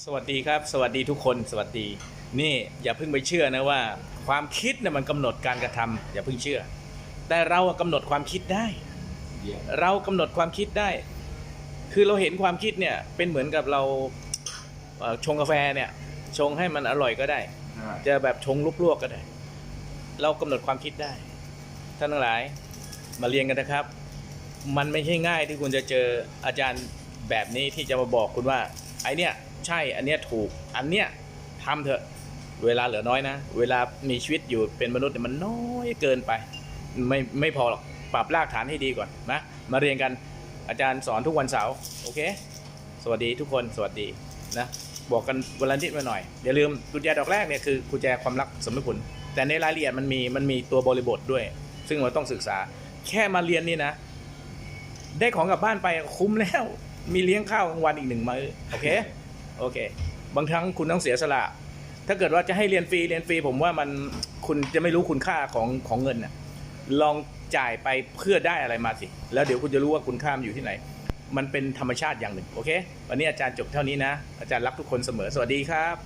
สวัสดีครับ สวัสดีทุกคนสวัสดี นี่อย่าเพิ่งไปเชื่อนะว่า ความคิดเนี่ยมันกำหนดการกระทำอย่าเพิ่งเชื่อ แต่เราอะกำหนดความคิดได้ เรากำหนดความคิดได้ คือเราเห็นความคิดเนี่ยเป็นเหมือนกับเราเอ่อชงกาแฟเนี่ยชงให้มันอร่อยก็ได้ จะแบบชงลวกๆก็ได้ เรากำหนดความคิดได้ท่านทั้งหลายมาเรียนกันนะครับ มันไม่ใช่ง่ายที่คุณจะเจออาจารย์แบบนี้ที่จะมาบอกคุณว่า ไอเนี้ยใช่อันเนี้ยถูกอันเนี้ยทำเถอะเวลาเหลือน้อยนะ เวลามีชีวิตอยู่เป็นมนุษย์เนี่ยมันน้อยเกินไป ไม่ไม่พอหรอกปรับรากฐานให้ดีก่อนนะมาเรียนกันอาจารย์สอนทุกวันเสาร์โอเค สวัสดีทุกคนสวัสดีนะบอกกันวันละนิดมาหน่อยอย่าลืมกุญแจดอกแรกเนี่ยคือกุญแจความรักสมมติผลแต่ในรายละเอียดมันมีมันมีตัวบริบทด้วย ซึ่งเราต้องศึกษาแค่มาเรียนนี่นะ ได้ของกลับบ้านไปคุ้มแล้ว มีเลี้ยงข้าวกลางวันอีกหนึ่งมื้อโอเคโอเค บางครั้งคุณต้องเสียสละ ถ้าเกิดว่าจะให้เรียนฟรีเรียนฟรี ผมว่ามันคุณจะไม่รู้คุณค่าของของเงินน่ะลองจ่ายไปเพื่อได้อะไรมาสิ แล้วเดี๋ยวคุณจะรู้ว่าคุณค่ามันอยู่ที่ไหน มันเป็นธรรมชาติอย่างหนึ่ง โอเค วันนี้อาจารย์จบเท่านี้นะ อาจารย์รักทุกคนเสมอ สวัสดีครับ